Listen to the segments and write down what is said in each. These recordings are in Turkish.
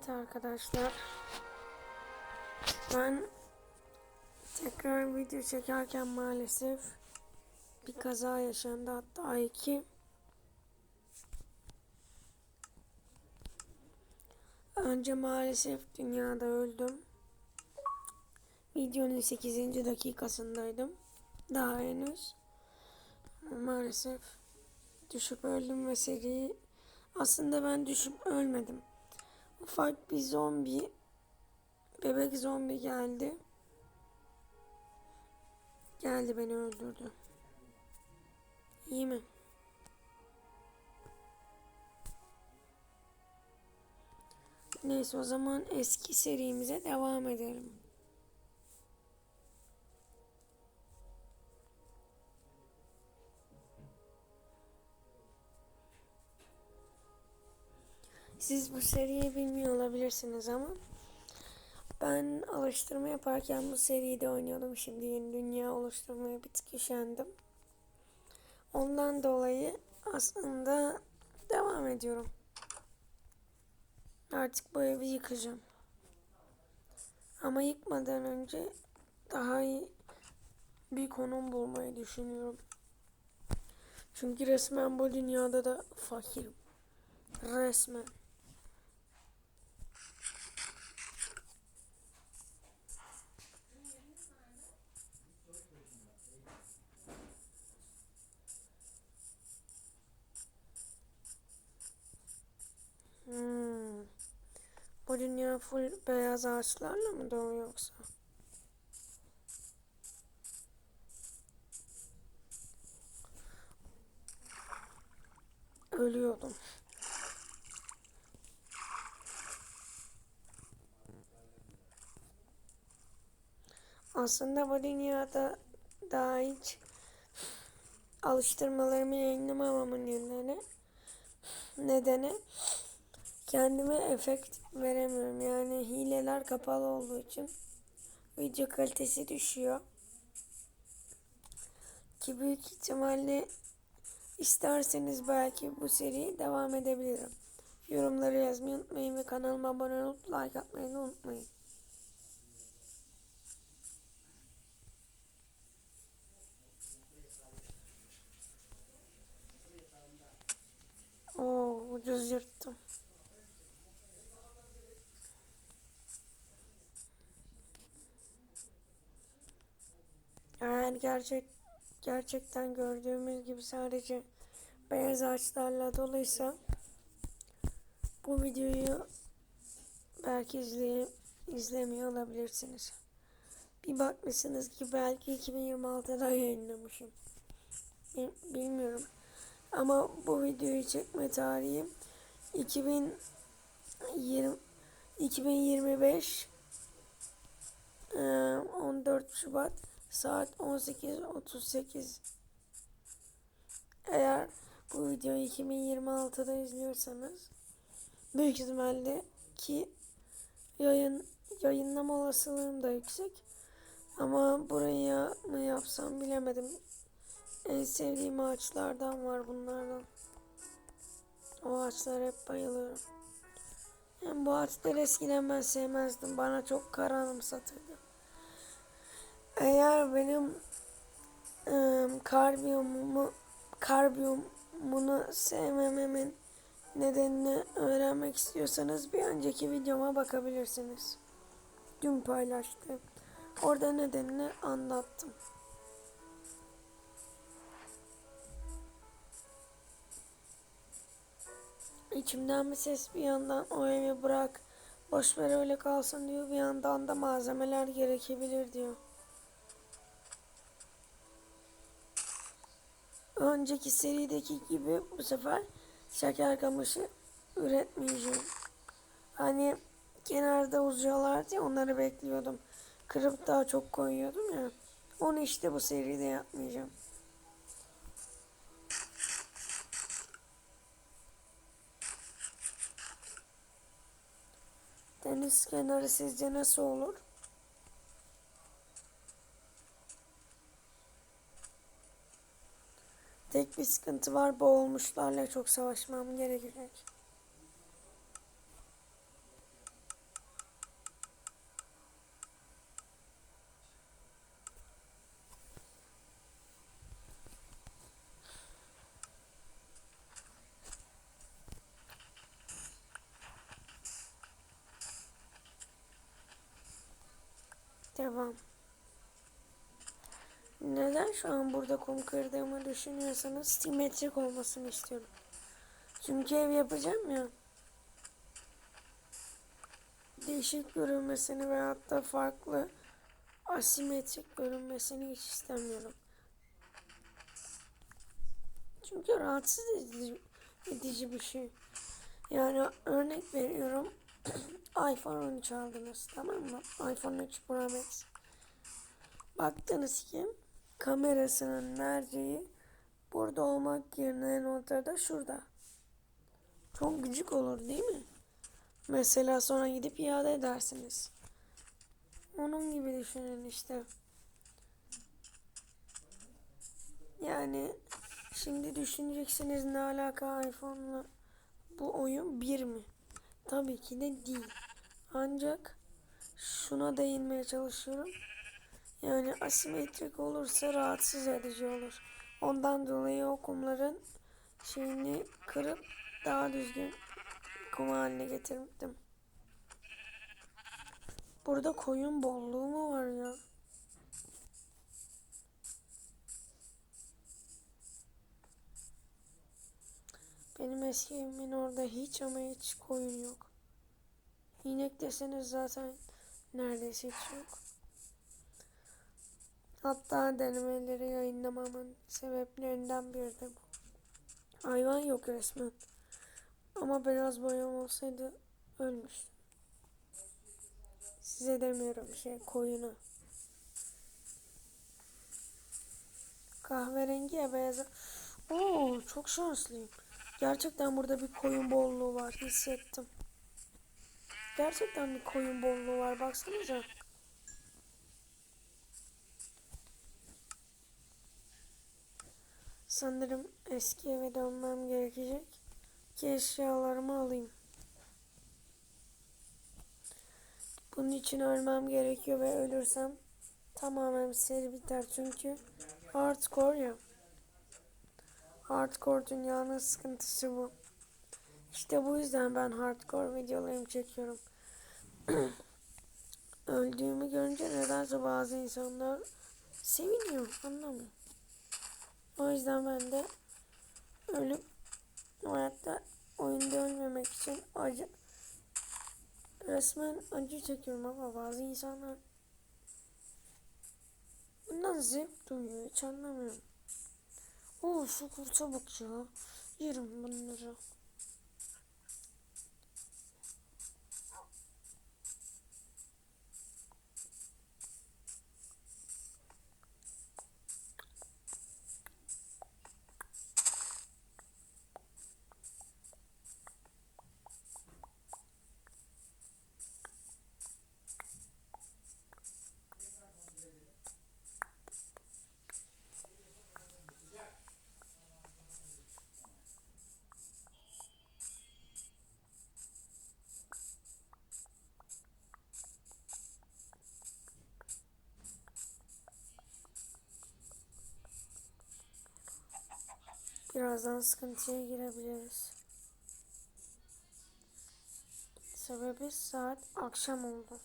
Evet arkadaşlar. Ben tekrar video çekerken maalesef bir kaza yaşandı hatta iki. Önce maalesef dünyada öldüm. Videonun 8. dakikasındaydım. Daha henüz. Maalesef düşüp öldüm ve seri aslında ben düşüp ölmedim. Ufak bir zombi bebek zombi geldi. Geldi beni öldürdü. İyi mi? Neyse o zaman eski serimize devam edelim. Siz bu seriyi bilmiyor olabilirsiniz ama ben alıştırma yaparken bu seriyi de oynuyordum. Şimdi yeni dünya oluşturmaya bir tık üşendim. Ondan dolayı aslında devam ediyorum. Artık bu evi yıkacağım. Ama yıkmadan önce daha iyi bir konum bulmayı düşünüyorum. Çünkü resmen bu dünyada da fakirim. Resmen. Bu dünya full beyaz ağaçlarla mı dolu yoksa? Ölüyordum. Aslında bu dünyada daha hiç alıştırmalarımı yayınlamamamın nedeni nedeni kendime efekt veremiyorum. Yani hileler kapalı olduğu için video kalitesi düşüyor. Ki büyük ihtimalle isterseniz belki bu seri devam edebilirim. Yorumları yazmayı unutmayın ve kanalıma abone olup like atmayı unutmayın. Oo, ucuz yırttım. Eğer gerçek gerçekten gördüğümüz gibi sadece beyaz ağaçlarla doluysa bu videoyu belki izleye, izlemiyor olabilirsiniz. Bir bakmışsınız ki belki 2026'da yayınlamışım. Bilmiyorum. Ama bu videoyu çekme tarihim 2020 2025 14 Şubat saat 18.38 Eğer bu videoyu 2026'da izliyorsanız büyük ihtimalle ki yayın yayınlama olasılığım da yüksek ama buraya mı yapsam bilemedim. En sevdiğim ağaçlardan var bunlardan. O ağaçlar hep bayılıyorum. Yani bu ağaçları eskiden ben sevmezdim. Bana çok karanım satırdı. Eğer benim ıı, karbiyumumu sevmememin nedenini öğrenmek istiyorsanız bir önceki videoma bakabilirsiniz. Dün paylaştım. Orada nedenini anlattım. İçimden bir ses bir yandan o evi bırak, boş ver öyle kalsın diyor. Bir yandan da malzemeler gerekebilir diyor. Önceki serideki gibi bu sefer şeker kamışı üretmeyeceğim. Hani kenarda uzuyorlardı ya onları bekliyordum. Kırıp daha çok koyuyordum ya. Onu işte bu seride yapmayacağım. Deniz kenarı sizce nasıl olur? tek bir sıkıntı var. Boğulmuşlarla çok savaşmam gerekecek. Devam. Neden şu an burada kum kırdığımı düşünüyorsanız simetrik olmasını istiyorum. Çünkü ev yapacağım ya. Değişik görünmesini ve hatta farklı asimetrik görünmesini hiç istemiyorum. Çünkü rahatsız edici, edici bir şey. Yani örnek veriyorum. iPhone 13 aldınız tamam mı? iPhone 3 Pro Max. Baktınız ki kamerasının merceği burada olmak yerine en ortada şurada. Çok gıcık olur değil mi? Mesela sonra gidip iade edersiniz. Onun gibi düşünün işte. Yani şimdi düşüneceksiniz ne alaka iPhone'la bu oyun bir mi? Tabii ki de değil. Ancak şuna değinmeye çalışıyorum. Yani asimetrik olursa rahatsız edici olur. Ondan dolayı o kumların şeyini kırıp daha düzgün kum haline getirdim. Burada koyun bolluğu mu var ya? Benim eski evimin orada hiç ama hiç koyun yok. İnek deseniz zaten neredeyse hiç yok. Hatta denemeleri yayınlamamın sebeplerinden biri de bu. Hayvan yok resmen. Ama beyaz boyam olsaydı ölmüştüm. Size demiyorum şey koyuna. Kahverengi ya beyaza. Oo çok şanslıyım. Gerçekten burada bir koyun bolluğu var hissettim. Gerçekten bir koyun bolluğu var baksanıza. Sanırım eski eve dönmem gerekecek ki eşyalarımı alayım. Bunun için ölmem gerekiyor ve ölürsem tamamen seri biter çünkü hardcore ya. Hardcore dünyanın sıkıntısı bu. İşte bu yüzden ben hardcore videolarımı çekiyorum. Öldüğümü görünce nedense bazı insanlar seviniyor anlamıyorum. O yüzden ben de ölüp hayatta oyunda ölmemek için acı resmen acı çekiyorum ama bazı insanlar bundan zevk duyuyor hiç anlamıyorum. Oo şu kurta bak ya. Yerim bunları. Birazdan sıkıntıya girebiliriz. Sebebi saat akşam oldu.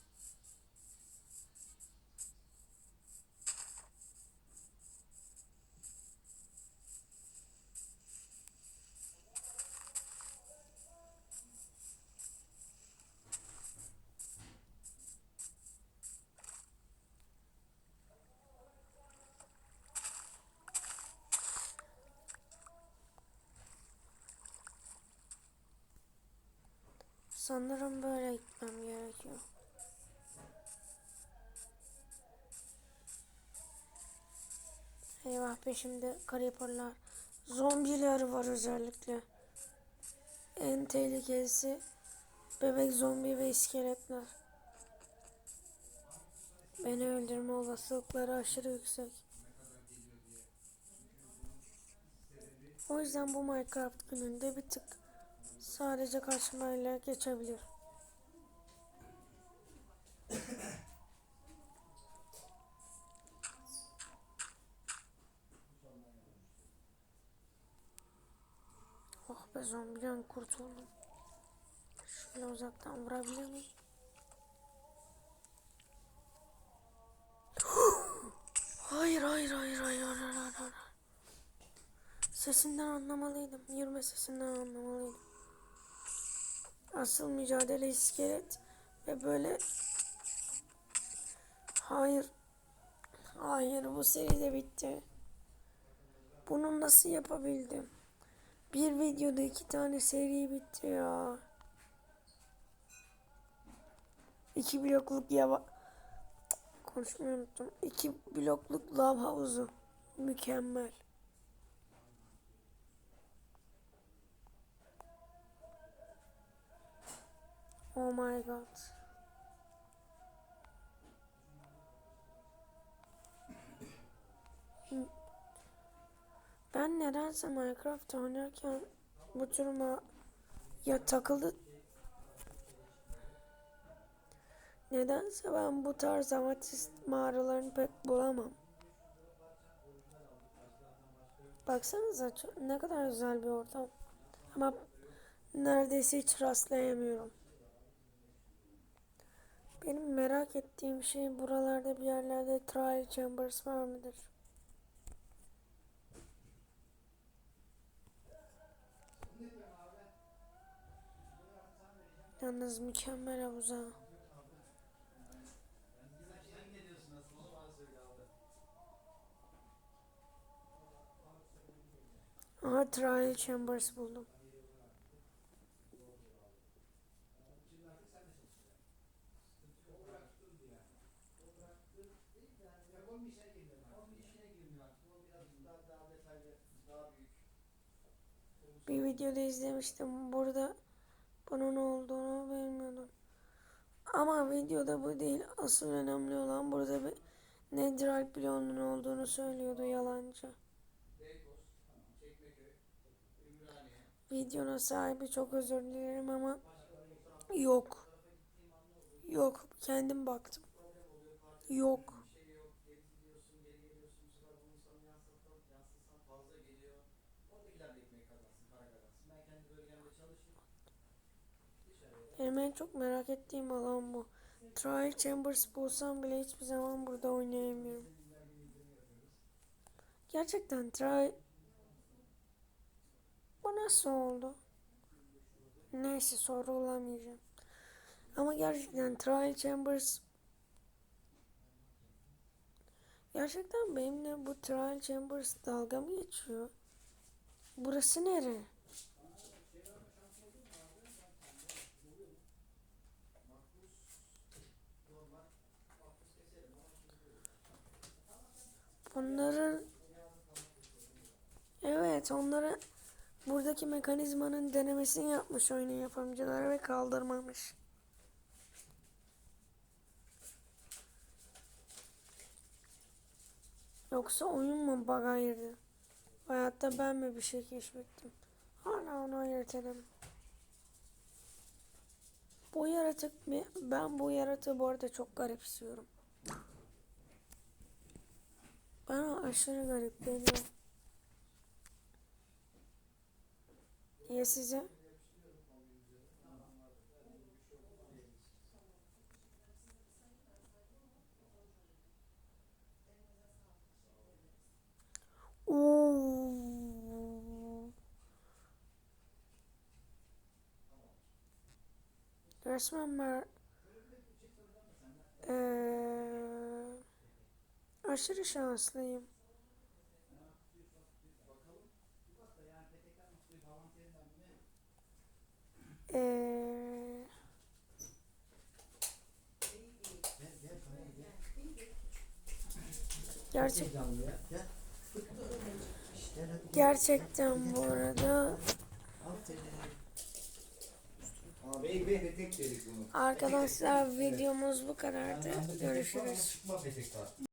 Sanırım böyle gitmem gerekiyor. Eyvah peşimde creeperlar. Zombiler var özellikle. En tehlikelisi bebek zombi ve iskeletler. Beni öldürme olasılıkları aşırı yüksek. O yüzden bu Minecraft gününde bir tık sadece kaçmayla geçebilir. Oh be zombiden kurtuldum. Şöyle uzaktan vurabilir miyim? Hayır hayır hayır hayır hayır hayır. hayır. Sesinden anlamalıydım. Yürüme sesinden anlamalıydım. Asıl mücadele iskelet ve böyle Hayır. Hayır bu seri de bitti. Bunu nasıl yapabildim? Bir videoda iki tane seri bitti ya. İki blokluk yava... Konuşmayı unuttum. İki blokluk lav havuzu. Mükemmel. Oh my god. Ben nedense Minecraft oynarken bu duruma ya takıldı. Nedense ben bu tarz amatist mağaralarını pek bulamam. Baksanıza ne kadar güzel bir ortam. Ama neredeyse hiç rastlayamıyorum. Benim merak ettiğim şey buralarda bir yerlerde trial chambers var mıdır? Yalnız mükemmel havuza. Aha trial chambers buldum. Bir videoda izlemiştim. Burada bunun olduğunu bilmiyordum. Ama videoda bu değil. Asıl önemli olan burada bir Netherite bloğunun olduğunu söylüyordu yalancı. Videonun sahibi çok özür dilerim ama yok. Yok. Kendim baktım. Yok. Benim en çok merak ettiğim alan bu. Trial Chambers bulsam bile hiçbir zaman burada oynayamıyorum. Gerçekten Trial... Bu nasıl oldu? Neyse sorgulamayacağım. Ama gerçekten Trial Chambers... Gerçekten benimle bu Trial Chambers dalga mı geçiyor? Burası nere? Onların Evet onlara buradaki mekanizmanın denemesini yapmış oyunun yapımcıları ve kaldırmamış. Yoksa oyun mu bug'a girdi? Hayatta ben mi bir şey keşfettim? Hala onu ayırt edemem. Bu yaratık mı? Ben bu yaratığı bu arada çok garipsiyorum. Bana aşırı garip geliyor. Ya size? Resmen ben Eee, aşırı şanslıyım. Eee, gerçek gerçekten bu arada arkadaşlar videomuz bu kadardı. Görüşürüz.